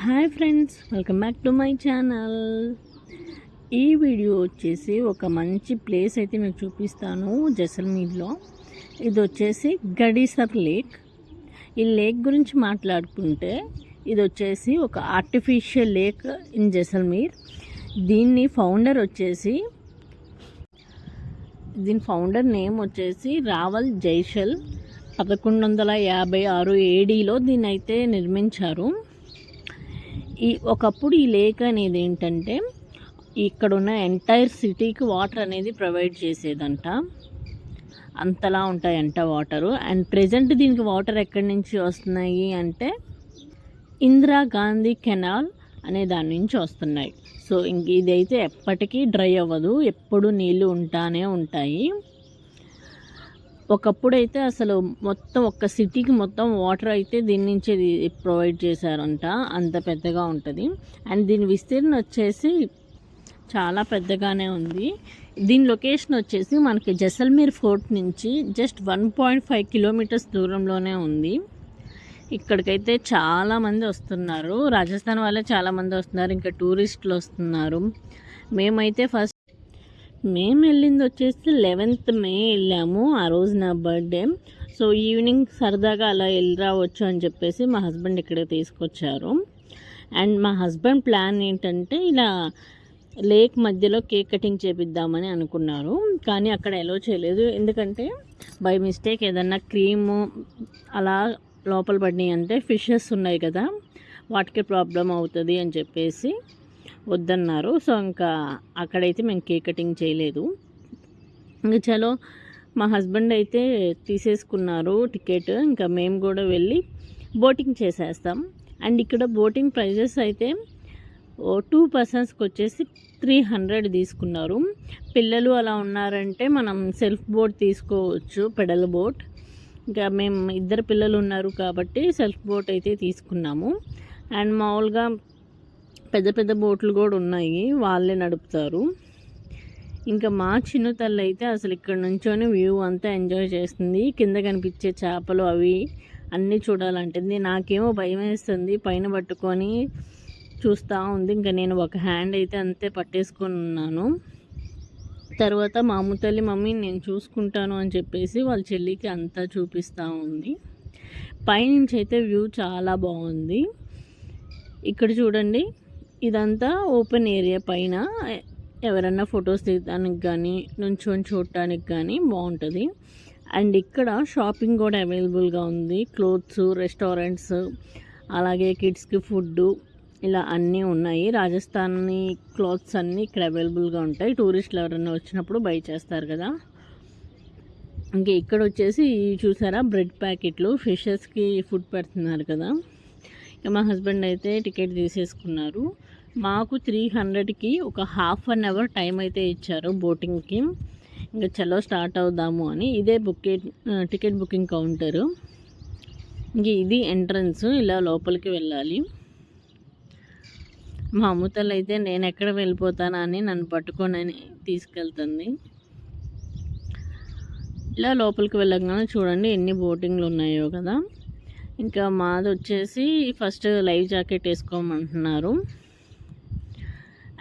Hi friends welcome back to my channel. ఈ video వచ్చేసి ఒక మంచి ప్లేస్ అయితే మీకు చూపిస్తాను జైసల్మీర్లో. ఇది వచ్చేసి గడీసర్ లేక్. ఈ లేక్ గురించి మాట్లాడుకుంటే ఇది వచ్చేసి ఒక ఆర్టిఫిషియల్ లేక్ ఇన్ జసల్మీర్ దీన్ని ఫౌండర్ వచ్చేసి దీని ఫౌండర్ నేమ్ వచ్చేసి రావల్ జైషల్. పదకొండు వందల యాభై ఆరు ఏడీలో దీన్ని అయితే నిర్మించారు. ఈ ఒకప్పుడు ఈ లేక్ అనేది ఏంటంటే ఇక్కడ ఉన్న ఎంటైర్ సిటీకి వాటర్ అనేది ప్రొవైడ్ చేసేదంట. అంతలా ఉంటాయంట వాటరు అండ్ ప్రజెంట్ దీనికి వాటర్ ఎక్కడి నుంచి వస్తున్నాయి అంటే ఇందిరా గాంధీ కెనాల్ అనే దాని నుంచి వస్తున్నాయి. సో ఇంక ఇదైతే ఎప్పటికీ డ్రై అవ్వదు. ఎప్పుడు నీళ్ళు ఉంటానే ఉంటాయి. ఒకప్పుడైతే అసలు మొత్తం ఒక్క సిటీకి మొత్తం వాటర్ అయితే దీని నుంచి ప్రొవైడ్ చేశారంట. అంత పెద్దగా ఉంటుంది. అండ్ దీని విస్తీర్ణం వచ్చేసి చాలా పెద్దగానే ఉంది. దీని లొకేషన్ వచ్చేసి మనకి జసల్మీర్ ఫోర్ట్ నుంచి just one point five kilometres దూరంలోనే ఉంది. ఇక్కడికైతే చాలామంది వస్తున్నారు. రాజస్థాన్ వాళ్ళే చాలామంది వస్తున్నారు. ఇంకా టూరిస్టులు వస్తున్నారు. మేమైతే ఫస్ట్ మేము వెళ్ళింది వచ్చేసి లెవెన్త్ మే వెళ్ళాము. ఆ రోజు నా బర్త్డే సో ఈవినింగ్ సరదాగా అలా వెళ్ళి రావచ్చు అని చెప్పేసి మా హస్బెండ్ ఇక్కడే తీసుకొచ్చారు. అండ్ మా హస్బెండ్ ప్లాన్ ఏంటంటే ఇలా లేక్ మధ్యలో కేక్ కటింగ్ చేపిద్దామని అనుకున్నారు. కానీ అక్కడ ఎలో చేయలేదు. ఎందుకంటే బై మిస్టేక్ ఏదన్నా క్రీము అలా లోపల పడినాయి అంటే ఫిషెస్ ఉన్నాయి కదా వాటికి ప్రాబ్లం అవుతుంది అని చెప్పేసి వద్దన్నారు. సో ఇంకా అక్కడైతే మేము కేక్ కటింగ్ చేయలేదు. ఇంకా చలో మా హస్బెండ్ అయితే తీసేసుకున్నారు టికెట్. ఇంకా మేము కూడా వెళ్ళి బోటింగ్ చేసేస్తాం. అండ్ ఇక్కడ బోటింగ్ ప్రైజెస్ అయితే టూ పర్సన్స్కి వచ్చేసి త్రీ హండ్రెడ్ తీసుకున్నారు. పిల్లలు అలా ఉన్నారంటే మనం సెల్ఫ్ బోట్ తీసుకోవచ్చు పెడల్ బోట్. ఇంకా మేము ఇద్దరు పిల్లలు ఉన్నారు కాబట్టి సెల్ఫ్ బోట్ అయితే తీసుకున్నాము. అండ్ మామూలుగా పెద్ద పెద్ద బోట్లు కూడా ఉన్నాయి. వాళ్ళే నడుపుతారు. ఇంకా మా చిన్న తల్లి అయితే అసలు ఇక్కడ నుంచొని వ్యూ అంతా ఎంజాయ్ చేస్తుంది. కింద కనిపించే చేపలు అవి అన్నీ చూడాలంటుంది. నాకేమో భయం వేస్తుంది. పైన పట్టుకొని చూస్తూ ఉంది. ఇంకా నేను ఒక హ్యాండ్ అయితే అంతే పట్టేసుకొని ఉన్నాను. తర్వాత మా అమ్మ తల్లి మమ్మీ నేను చూసుకుంటాను అని చెప్పేసి వాళ్ళ చెల్లికి అంతా చూపిస్తూ ఉంది. పైనుంచి అయితే వ్యూ చాలా బాగుంది. ఇక్కడ చూడండి. ఇదంతా ఓపెన్ ఏరియా పైన. ఎవరన్నా ఫొటోస్ తీయడానికి కానీ నుంచొని చూడటానికి కానీ బాగుంటుంది. అండ్ ఇక్కడ షాపింగ్ కూడా అవైలబుల్గా ఉంది. క్లోత్స్ రెస్టారెంట్స్ అలాగే కిడ్స్కి ఫుడ్ ఇలా అన్నీ ఉన్నాయి. రాజస్థానీ క్లాత్స్ అన్నీ ఇక్కడ అవైలబుల్గా ఉంటాయి. టూరిస్టులు ఎవరైనా వచ్చినప్పుడు బై చేస్తారు కదా. ఇంకా ఇక్కడ వచ్చేసి చూసారా? బ్రెడ్ ప్యాకెట్లు. ఫిషెస్కి ఫుడ్ పెడుతున్నారు కదా. ఇక మా హస్బెండ్ అయితే టికెట్ తీసేసుకున్నారు. మాకు త్రీ హండ్రెడ్కి ఒక హాఫ్ అన్ అవర్ టైం అయితే ఇచ్చారు బోటింగ్కి. ఇంకా చలో స్టార్ట్ అవుదాము అని ఇదే బుక్ టికెట్ బుకింగ్ కౌంటరు. ఇంక ఇది ఎంట్రన్స్ ఇలా లోపలికి వెళ్ళాలి. మా అమ్ముతలు అయితే నేను ఎక్కడ వెళ్ళిపోతానా అని నన్ను పట్టుకొని తీసుకెళ్తుంది. ఇలా లోపలికి వెళ్ళగానే చూడండి ఎన్ని బోటింగ్లు ఉన్నాయో కదా. ఇంకా మాది వచ్చేసి ఫస్ట్ లైవ్ జాకెట్ వేసుకోమంటున్నారు.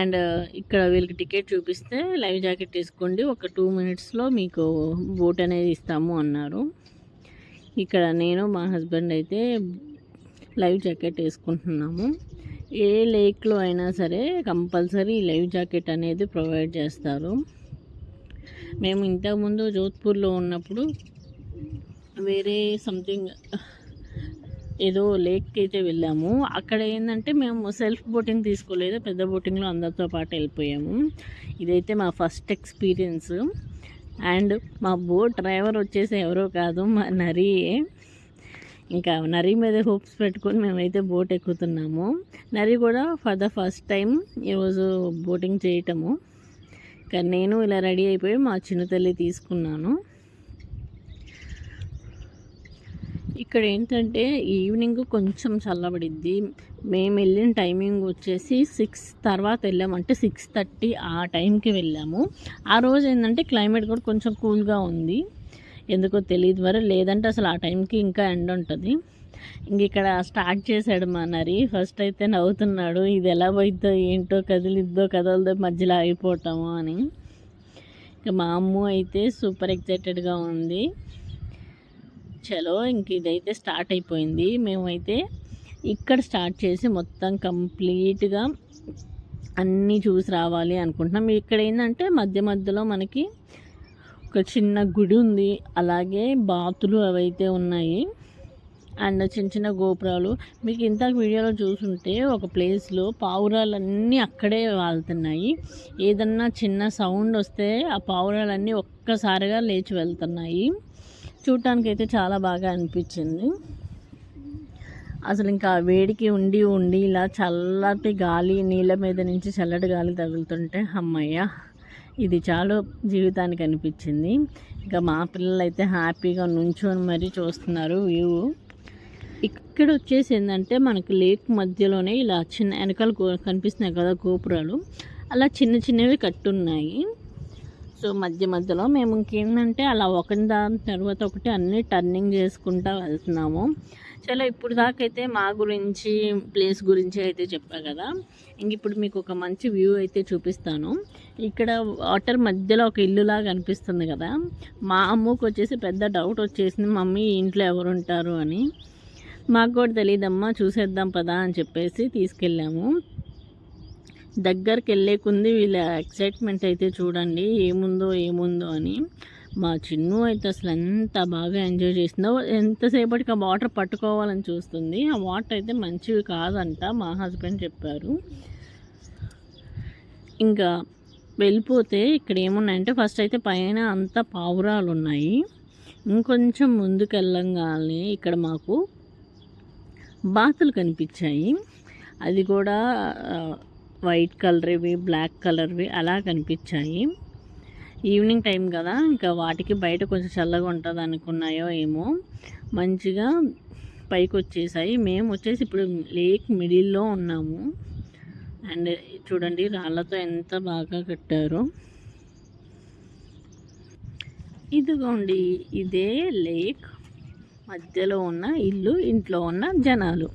అండ్ ఇక్కడ వీళ్ళకి టికెట్ చూపిస్తే లైవ్ జాకెట్ వేసుకోండి ఒక టూ మినిట్స్లో మీకు బోట్ అనేది ఇస్తాము అన్నారు. ఇక్కడ నేను మా హస్బెండ్ అయితే లైవ్ జాకెట్ వేసుకుంటున్నాము. ఏ లేక్లో అయినా సరే కంపల్సరీ లైవ్ జాకెట్ అనేది ప్రొవైడ్ చేస్తారు. మేము ఇంతకుముందు జోధ్పూర్లో ఉన్నప్పుడు వేరే సంథింగ్ ఏదో లేక్కి అయితే వెళ్ళాము. అక్కడ ఏంటంటే మేము సెల్ఫ్ బోటింగ్ తీసుకోలేదు. పెద్ద బోటింగ్లో అందరితో పాటు వెళ్ళిపోయాము. ఇదైతే మా ఫస్ట్ ఎక్స్పీరియన్స్ అండ్ మా బోట్ డ్రైవర్ వచ్చేసి ఎవరో కాదు మా నరియే. ఇంకా నరి మీద హోప్స్ పెట్టుకొని మేమైతే బోట్ ఎక్కుతున్నాము. నరి కూడా ఫర్ ద ఫస్ట్ టైం ఈరోజు బోటింగ్ చేయటము. కానీ నేను ఇలా రెడీ అయిపోయి మా చిన్న తల్లి తీసుకున్నాను. ఇక్కడ ఏంటంటే ఈవినింగ్ కొంచెం చల్లబడిద్ది. మేము వెళ్ళిన టైమింగ్ వచ్చేసి సిక్స్ తర్వాత వెళ్ళామంటే సిక్స్ థర్టీ ఆ టైంకి వెళ్ళాము. ఆ రోజు ఏంటంటే క్లైమేట్ కూడా కొంచెం కూల్గా ఉంది. ఎందుకో తెలియదు మరి. లేదంటే అసలు ఆ టైంకి ఇంకా ఎండ ఉంటుంది. ఇంక ఇక్కడ స్టార్ట్ చేశాడు మా నరి. ఫస్ట్ అయితే నవ్వుతున్నాడు. ఇది ఎలా పోయిద్దో ఏంటో కదిలిద్దో కదలదో మధ్యలో ఆగిపోవటము అని. ఇంకా మా అమ్మ అయితే సూపర్ ఎక్సైటెడ్గా ఉంది. చలో ఇంక ఇదైతే స్టార్ట్ అయిపోయింది. మేమైతే ఇక్కడ స్టార్ట్ చేసి మొత్తం కంప్లీట్గా అన్నీ చూసి రావాలి అనుకుంటున్నాం. ఇక్కడ ఏంటంటే మధ్య మధ్యలో మనకి ఒక చిన్న గుడి ఉంది. అలాగే బాతులు అవైతే ఉన్నాయి. అండ్ చిన్న చిన్న గోపురాలు. మీకు ఇంత వీడియోలో చూసుంటే ఒక ప్లేస్లో పావురాలన్నీ అక్కడే వాళ్తున్నాయి. ఏదన్నా చిన్న సౌండ్ వస్తే ఆ పావురాలన్నీ ఒక్కసారిగా లేచి వెళ్తున్నాయి. చూడటానికి అయితే చాలా బాగా అనిపించింది. అసలు ఇంకా వేడికి ఉండి ఉండి ఇలా చల్లటి గాలి నీళ్ళ మీద నుంచి చల్లటి గాలి తగులుతుంటే అమ్మయ్య ఇది చాలా జీవితానికి అనిపించింది. ఇంకా మా పిల్లలు అయితే హ్యాపీగా నుంచొని మరీ చూస్తున్నారు వ్యూ. ఇక్కడ వచ్చేసి ఏంటంటే మనకి లేక్ మధ్యలోనే ఇలా చిన్న వెనకాల కనిపిస్తున్నాయి కదా గోపురాలు. అలా చిన్న చిన్నవి కట్టున్నాయి. సో మధ్య మధ్యలో మేము ఇంకేంటంటే అలా ఒకటి దాని తర్వాత ఒకటి అన్నీ టర్నింగ్ చేసుకుంటూ వెళ్తున్నాము. చాలా ఇప్పుడు దాకైతే మా గురించి ప్లేస్ గురించి అయితే చెప్పా కదా. ఇంక ఇప్పుడు మీకు ఒక మంచి వ్యూ అయితే చూపిస్తాను. ఇక్కడ వాటర్ మధ్యలో ఒక ఇల్లులాగా అనిపిస్తుంది కదా. మా అమ్మకు వచ్చేసి పెద్ద డౌట్ వచ్చేసింది మమ్మీ ఇంట్లో ఎవరు ఉంటారు? అని. మాకు కూడా తెలియదమ్మా చూసేద్దాం పదా అని చెప్పేసి తీసుకెళ్ళాము. దగ్గరికి వెళ్ళేకుంది వీళ్ళ ఎక్సైట్మెంట్ అయితే చూడండి. ఏముందో ఏముందో అని. మా చిన్ను అయితే అసలు ఎంత బాగా ఎంజాయ్ చేసిందో. ఎంతసేపటికి ఆ వాటర్ పట్టుకోవాలని చూస్తుంది. ఆ వాటర్ అయితే మంచివి కాదంట మా హస్బెండ్ చెప్పారు. ఇంకా వెళ్ళిపోతే ఇక్కడ ఏమున్నాయంటే ఫస్ట్ అయితే పైన అంతా పావురాలు ఉన్నాయి ఇంకొంచెం ముందుకు వెళ్ళంగానే ఇక్కడ మాకు బాతులు కనిపించాయి. అది కూడా వైట్ కలర్వి బ్లాక్ కలర్వి అలా కనిపించాయి. ఈవినింగ్ టైం కదా ఇంకా వాటికి బయట కొంచెం చల్లగా ఉంటుంది అనుకున్నాయో ఏమో. మంచిగా పైకి వచ్చేసాయి మేము వచ్చేసి ఇప్పుడు లేక్ మిడిల్లో ఉన్నాము. అండ్ చూడండి రాళ్ళతో ఎంత బాగా కట్టారో. ఇదిగోండి ఇదే లేక్. మధ్యలో ఉన్న ఇల్లు ఇంట్లో ఉన్న జనాలు.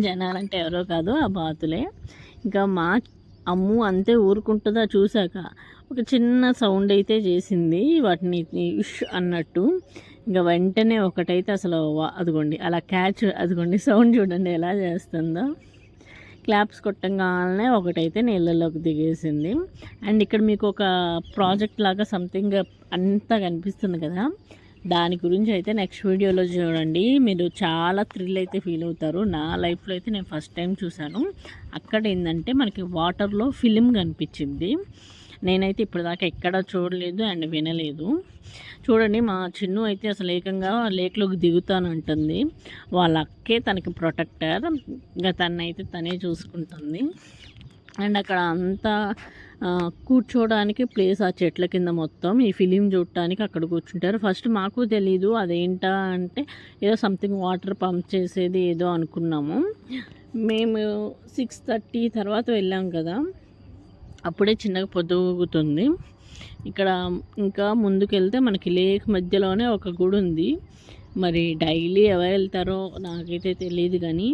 జనాలు అంటే ఎవరో కాదు ఆ బాతులే. ఇంకా మా అమ్ము అంతే ఊరుకుంటుందా చూశాక ఒక చిన్న సౌండ్ అయితే చేసింది వాటిని ఇష్ అన్నట్టు. ఇంకా వెంటనే ఒకటైతే అసలు అదిగోండి అలా క్యాచ్ అదిగోండి సౌండ్ చూడండి ఎలా చేస్తుందో. క్లాప్స్ కొట్టంగానే ఒకటైతే నీళ్ళలోకి దిగేసింది. అండ్ ఇక్కడ మీకు ఒక ప్రాజెక్ట్ లాగా సంథింగ్ అంతా కనిపిస్తుంది కదా. దాని గురించి అయితే నెక్స్ట్ వీడియోలో చూడండి. మీరు చాలా థ్రిల్ అయితే ఫీల్ అవుతారు. నా లైఫ్లో అయితే నేను ఫస్ట్ టైం చూశాను. అక్కడ ఏంటంటే మనకి వాటర్లో ఫిలిం కనిపించింది. నేనైతే ఇప్పటిదాకా ఎక్కడ చూడలేదు అండ్ వినలేదు. చూడండి మా చిన్ను అయితే అసలు ఏకంగా లేక్లోకి దిగుతానంటుంది వాళ్ళ అక్కే తనకి ప్రొటెక్టర్ ఇంకా తనైతే తనే చూసుకుంటుంది. అండ్ అక్కడ అంతా కూర్చోవడానికి ప్లేస్ ఆ చెట్ల కింద మొత్తం ఈ ఫిలిం చూడటానికి అక్కడ కూర్చుంటారు. ఫస్ట్ మాకు తెలీదు అదేంటా అంటే ఏదో సంథింగ్ వాటర్ పంప్ చేసేది ఏదో అనుకున్నాము. మేము సిక్స్ థర్టీ తర్వాత వెళ్ళాం కదా. అప్పుడే చిన్నగా పొద్దుగుతుంది. ఇక్కడ ఇంకా ముందుకెళ్తే మనకి లేక్ మధ్యలోనే ఒక గుడి ఉంది. మరి డైలీ ఎవరు వెళ్తారో నాకైతే తెలియదు కానీ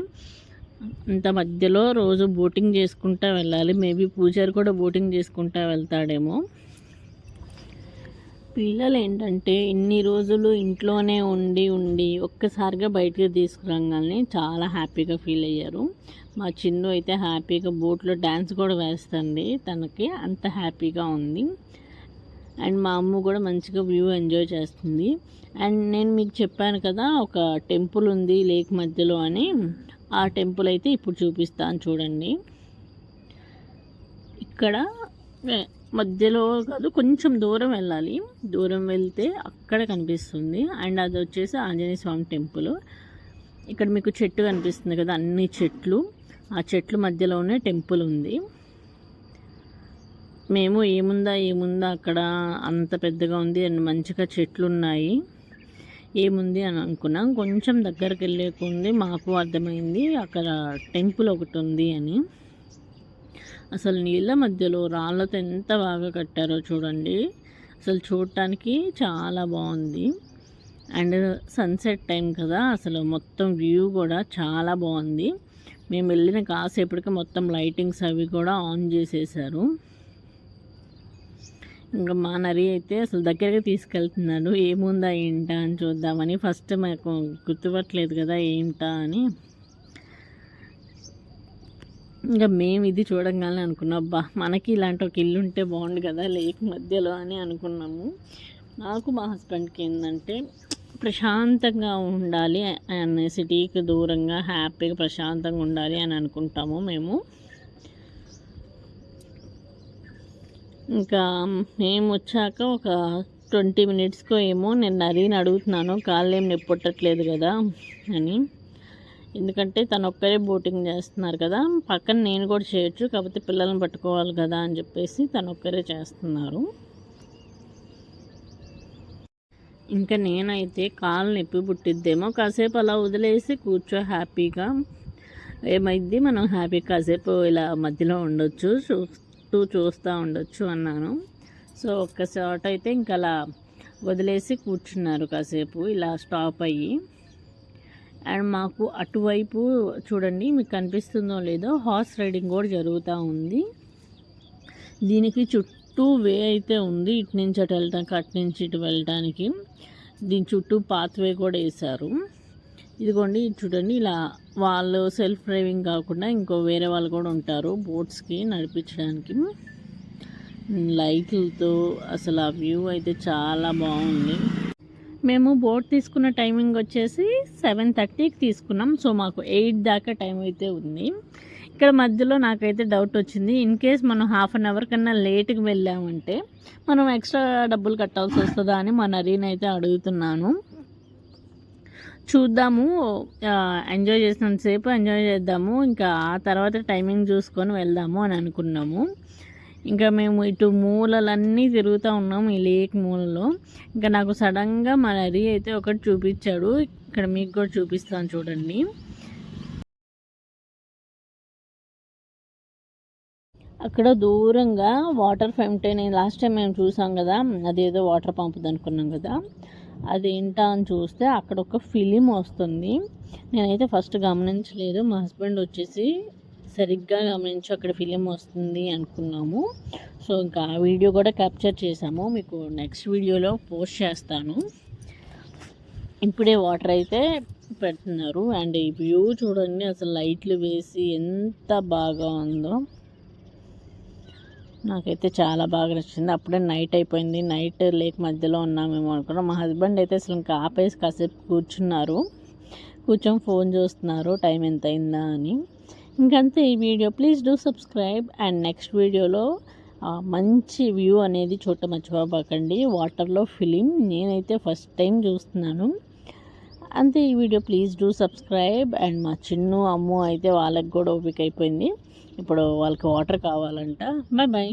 అంత మధ్యలో రోజు బోటింగ్ చేసుకుంటా వెళ్ళాలి. మేబీ పూజారి కూడా బోటింగ్ చేసుకుంటా వెళ్తాడేమో. పిల్లలు ఏంటంటే ఇన్ని రోజులు ఇంట్లోనే ఉండి ఉండి ఒక్కసారిగా బయటకు తీసుకురాగానే చాలా హ్యాపీగా ఫీల్ అయ్యారు. మా చిన్ను అయితే హ్యాపీగా బోట్లో డ్యాన్స్ కూడా వేస్తుంది. తనకి అంత హ్యాపీగా ఉంది. అండ్ మా అమ్మ కూడా మంచిగా వ్యూ ఎంజాయ్ చేస్తుంది. అండ్ నేను మీకు చెప్పాను కదా ఒక టెంపుల్ ఉంది లేక్ మధ్యలో అని. ఆ టెంపుల్ అయితే ఇప్పుడు చూపిస్తాను చూడండి. ఇక్కడ మధ్యలో కాదు కొంచెం దూరం వెళ్ళాలి. దూరం వెళ్తే అక్కడ కనిపిస్తుంది. అండ్ అది వచ్చేసి ఆంజనేయ స్వామి టెంపుల్. ఇక్కడ మీకు చెట్టు కనిపిస్తుంది కదా అన్ని చెట్లు. ఆ చెట్లు మధ్యలోనే టెంపుల్ ఉంది. మేము ఏముందా ఏముందా అక్కడ అంత పెద్దగా ఉంది. అండ్ మంచిగా చెట్లు ఉన్నాయి. ఏముంది అని అనుకున్నాం. కొంచెం దగ్గరికి వెళ్ళేకుంది మాకు అర్థమైంది అక్కడ టెంపుల్ ఒకటి ఉంది అని. అసలు నీళ్ళ మధ్యలో రాళ్ళతో ఎంత బాగా కట్టారో చూడండి. అసలు చూడటానికి చాలా బాగుంది. అండ్ సన్సెట్ టైం కదా అసలు మొత్తం వ్యూ కూడా చాలా బాగుంది. మేము వెళ్ళిన కాసేపటికి మొత్తం లైటింగ్స్ అవి కూడా ఆన్ చేసేసారు. ఇంకా మా నరి అయితే అసలు దగ్గరగా తీసుకెళ్తున్నాడు. ఏముందా ఏంటా అని చూద్దామని. ఫస్ట్ మాకు గుర్తుపట్టలేదు కదా ఏంటా అని. ఇంకా మేము ఇది చూడగానే అనుకున్నాం అబ్బా మనకి ఇలాంటి ఒక ఇల్లు ఉంటే బాగుండు కదా లేక్ మధ్యలో అని అనుకున్నాము. నాకు మా హస్బెండ్కి ఏంటంటే ప్రశాంతంగా ఉండాలి అండ్ సిటీకి దూరంగా హ్యాపీగా ప్రశాంతంగా ఉండాలి అని అనుకుంటాము మేము. ఇంకా మేము వచ్చాక ఒక ట్వంటీ మినిట్స్కో ఏమో నేను నరీని అడుగుతున్నాను. కాళ్ళు ఏం నొప్పొట్టట్లేదు కదా అని. ఎందుకంటే తను ఒక్కరే బోటింగ్ చేస్తున్నారు కదా. పక్కన నేను కూడా చేయొచ్చు కాకపోతే పిల్లల్ని పట్టుకోవాలి కదా అని చెప్పేసి తను ఒక్కరే చేస్తున్నారు. ఇంకా నేనైతే కాలు నొప్పి పుట్టిద్దేమో. కాసేపు అలా వదిలేసి కూర్చో హ్యాపీగా. ఏమైంది? మనం హ్యాపీ కాసేపు ఇలా మధ్యలో ఉండొచ్చు. చుట్టూ చూస్తూ ఉండొచ్చు అన్నాను. సో ఒక్క షాట్ అయితే ఇంకా అలా వదిలేసి కూర్చున్నారు కాసేపు ఇలా స్టాప్ అయ్యి. అండ్ మాకు అటువైపు చూడండి మీకు కనిపిస్తుందో లేదో హార్స్ రైడింగ్ కూడా జరుగుతూ ఉంది. దీనికి చుట్టూ వే అయితే ఉంది ఇటు నుంచి అటు వెళ్ళటానికి అటు నుంచి ఇటు వెళ్ళటానికి. దీని చుట్టూ పాత్వే కూడా వేశారు. ఇదిగోండి చూడండి ఇలా వాళ్ళు సెల్ఫ్ డ్రైవింగ్ కాకుండా ఇంకో వేరే వాళ్ళు కూడా ఉంటారు బోట్స్కి నడిపించడానికి. లైట్లతో అసలు ఆ వ్యూ అయితే చాలా బాగుంది. మేము బోట్ తీసుకున్న టైమింగ్ వచ్చేసి సెవెన్ థర్టీకి తీసుకున్నాం సో మాకు ఎయిట్ దాకా టైం అయితే ఉంది. ఇక్కడ మధ్యలో నాకైతే డౌట్ వచ్చింది ఇన్ కేస్ మనం హాఫ్ అన్ అవర్ కన్నా లేట్కి వెళ్ళామంటే మనం ఎక్స్ట్రా డబ్బులు కట్టాల్సి వస్తుందా అని మా నరీన్ అయితే అడుగుతున్నాను. చూద్దాము. ఎంజాయ్ చేసినంతసేపు ఎంజాయ్ చేద్దాము. ఇంకా ఆ తర్వాత టైమింగ్ చూసుకొని వెళ్దాము అని అనుకున్నాము. ఇంకా మేము ఇటు మూలలన్నీ తిరుగుతూ ఉన్నాము ఈ లేక్ మూలలో. ఇంకా నాకు సడన్గా మా నరి అయితే ఒకటి చూపించాడు. ఇక్కడ మీకు కూడా చూపిస్తాను చూడండి. అక్కడ దూరంగా వాటర్ ఫౌంటైన్ లాస్ట్ టైం మేము చూసాం కదా అదేదో వాటర్ పంపుది అనుకున్నాం కదా. అదేంటా అని చూస్తే అక్కడ ఒక ఫిలిం వస్తుంది. నేనైతే ఫస్ట్ గమనించలేదు. మా హస్బెండ్ వచ్చేసి సరిగ్గా గమనించి అక్కడ ఫిలిం వస్తుంది అనుకున్నాము. సో ఇంకా ఆ వీడియో కూడా క్యాప్చర్ చేసాము మీకు నెక్స్ట్ వీడియోలో పోస్ట్ చేస్తాను. ఇప్పుడే వాటర్ అయితే పెడుతున్నారు. అండ్ ఈ వ్యూ చూడండి అసలు లైట్లు వేసి ఎంత బాగా ఉందో. నాకైతే చాలా బాగా నచ్చింది. అప్పుడే నైట్ అయిపోయింది. నైట్ లేక్ మధ్యలో ఉన్నామేమో అనుకున్నాం. మా హస్బెండ్ అయితే అసలు ఇంకా ఆపేసి కాసేపు కూర్చున్నారు. కూర్చొని ఫోన్ చూస్తున్నారు. టైం ఎంత అయిందా అని. ఇంకంతే ఈ video. Please do subscribe and next వీడియోలో మంచి వ్యూ అనేది చూడ మర్చిపోబాకండి. వాటర్లో ఫిలిం. నేనైతే ఫస్ట్ టైం చూస్తున్నాను. అంతే ఈ video. Please do subscribe and మా చిన్ను అమ్ము అయితే వాళ్ళకి కూడా ఓపిక అయిపోయింది. ఇప్పుడు వాళ్ళకి వాటర్ కావాలంట. Bye bye